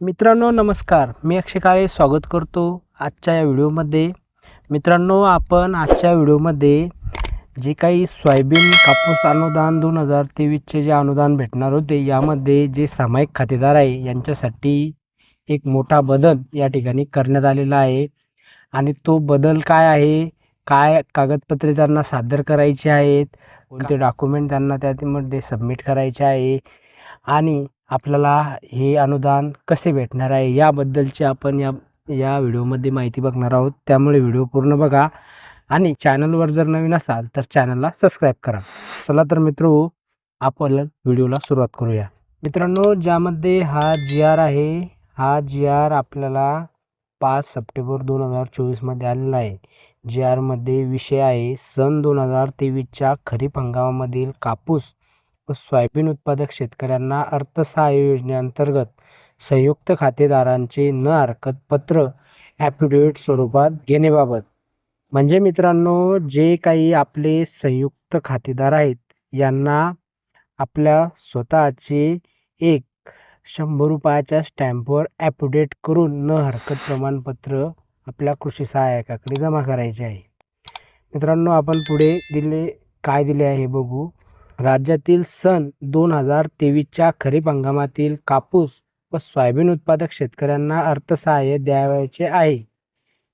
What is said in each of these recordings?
मित्रांनो नमस्कार. मी अक्षय काळे स्वागत करतो आजच्या या व्हिडिओमध्ये. मित्रांनो आपण आजच्या व्हिडिओमध्ये जे काही सोयाबीन कापूस अनुदान दोन हजार तेवीसचे जे अनुदान भेटणार होते यामध्ये जे सामायिक खातेदार आहे यांच्यासाठी एक मोठा बदल या ठिकाणी करण्यात आलेला आहे. आणि तो बदल काय आहे? काय कागदपत्रे त्यांना सादर करायची आहेत? कोणते डॉक्युमेंट त्यांना त्यामध्ये सबमिट करायचे आहे? आणि आपल्याला हे अनुदान कसे भेटणार आहे याबद्दलची आपण या या व्हिडिओमध्ये माहिती बघणार आहोत. त्यामुळे व्हिडिओ पूर्ण बघा आणि चॅनलवर जर नवीन असाल तर चॅनलला सबस्क्राईब करा. चला तर मित्र आपण व्हिडिओला सुरुवात करूया. मित्रांनो ज्यामध्ये हा जी आर आहे हा जी आर आपल्याला पाच सप्टेंबर दोन हजार चोवीसमध्ये आलेला आहे. जी आरमध्ये विषय आहे सन दोन हजार तेवीसच्या खरीप हंगामामधील कापूस. व सोयाबीन उत्पादक शेतकऱ्यांना अर्थसहाय्य योजनेअंतर्गत संयुक्त खातेदारांचे न हरकत पत्र ॲफिडेविट स्वरूपात घेणेबाबत म्हणजे मित्रांनो जे काही आपले संयुक्त खातेदार आहेत यांना आपल्या स्वतःचे एक शंभर रुपयाच्या स्टॅम्पवर ॲफिडेट करून न हरकत प्रमाणपत्र आपल्या कृषी सहाय्यकाकडे जमा करायचे आहे. मित्रांनो आपण पुढे दिले काय दिले आहे बघू. राज्यातील सन दोन हजार तेवीसच्या खरीप हंगामातील कापूस व सोयाबीन उत्पादक शेतकऱ्यांना अर्थसहाय्य द्यावयाचे आहे.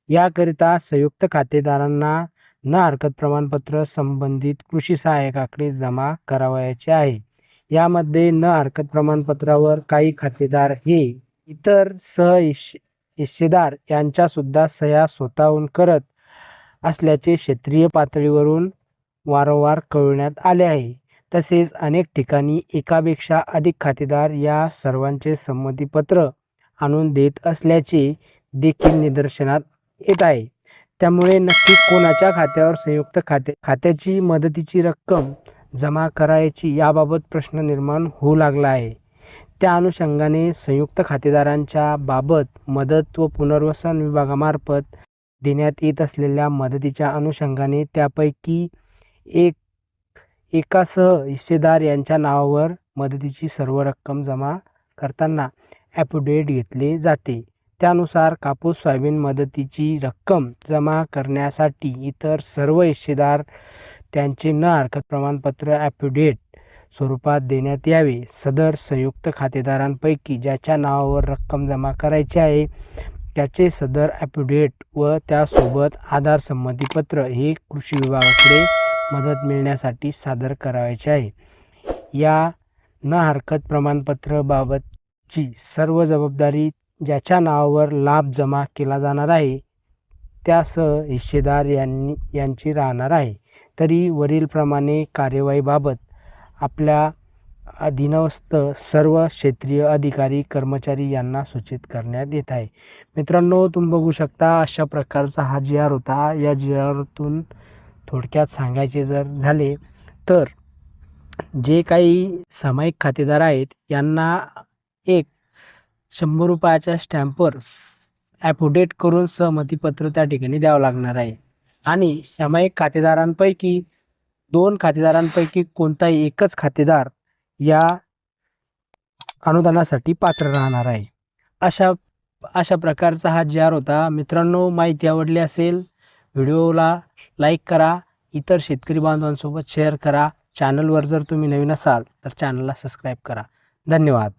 याकरिता संयुक्त खातेदारांना न हरकत प्रमाणपत्र संबंधित कृषी सहाय्यकाकडे जमा करावयाचे आहे. यामध्ये न हरकत प्रमाणपत्रावर काही खातेदार हे इतर सह हिस्सेदार यांच्यासुद्धा सह्या स्वतःहून करत असल्याचे क्षेत्रीय पातळीवरून वारंवार कळविण्यात आले आहे. तसेच अनेक ठिकाणी एकापेक्षा अधिक खातेदार या सर्वांचे संमतीपत्र आणून देत असल्याचे देखील निदर्शनात येत आहे. त्यामुळे नक्की कोणाच्या खात्यावर संयुक्त खाते खात्याची मदतीची रक्कम जमा करायची याबाबत प्रश्न निर्माण होऊ लागला आहे. त्या अनुषंगाने संयुक्त खातेदारांच्या बाबत मदत व पुनर्वसन विभागामार्फत देण्यात येत असलेल्या मदतीच्या अनुषंगाने त्यापैकी एक एकासह हिस्सेदार यांच्या नावावर मदतीची सर्व रक्कम जमा करताना ॲफिडेविट घेतले जाते. त्यानुसार कापूस सोयाबीन मदतीची रक्कम जमा करण्यासाठी इतर सर्व हिस्सेदार त्यांचे न हरकत प्रमाणपत्र ॲफिडेविट स्वरूपात देण्यात यावे. सदर संयुक्त खातेदारांपैकी ज्याच्या नावावर रक्कम जमा करायची आहे त्याचे सदर ॲफिडेविट व त्यासोबत आधार संमतीपत्र हे कृषी विभागाकडे मदत मिळण्यासाठी सादर करायचे आहे. या न हरकत प्रमाणपत्राबाबतची सर्व जबाबदारी ज्याच्या नावावर लाभ जमा केला जाणार आहे त्यासह हिस्सेदार यांनी यांची राहणार आहे. तरी वरीलप्रमाणे कार्यवाहीबाबत आपल्या अधीनस्थ सर्व क्षेत्रीय अधिकारी कर्मचारी यांना सूचित करण्यात येत आहे. मित्रांनो तुम्ही बघू शकता अशा प्रकारचा हा जी आर होता. या जी आरतून थोडक्यात सांगायचे जर झाले तर जे काही सामायिक खातेदार आहेत यांना एक शंभर रुपयाच्या स्टॅम्पवर ॲपोडेट करून सहमतीपत्र त्या ठिकाणी द्यावं लागणार आहे. आणि सामायिक खातेदारांपैकी दोन खातेदारांपैकी कोणताही एकच खातेदार या अनुदानासाठी पात्र राहणार आहे. अशा अशा प्रकारचा हा जी आर होता. मित्रांनो माहिती आवडली असेल व्हिडिओला लाईक करा. इतर शेतकरी बांधवांसोबत शेअर करा. चॅनलवर जर तुम्ही नवीन असाल तर चॅनलला सबस्क्राईब करा. धन्यवाद.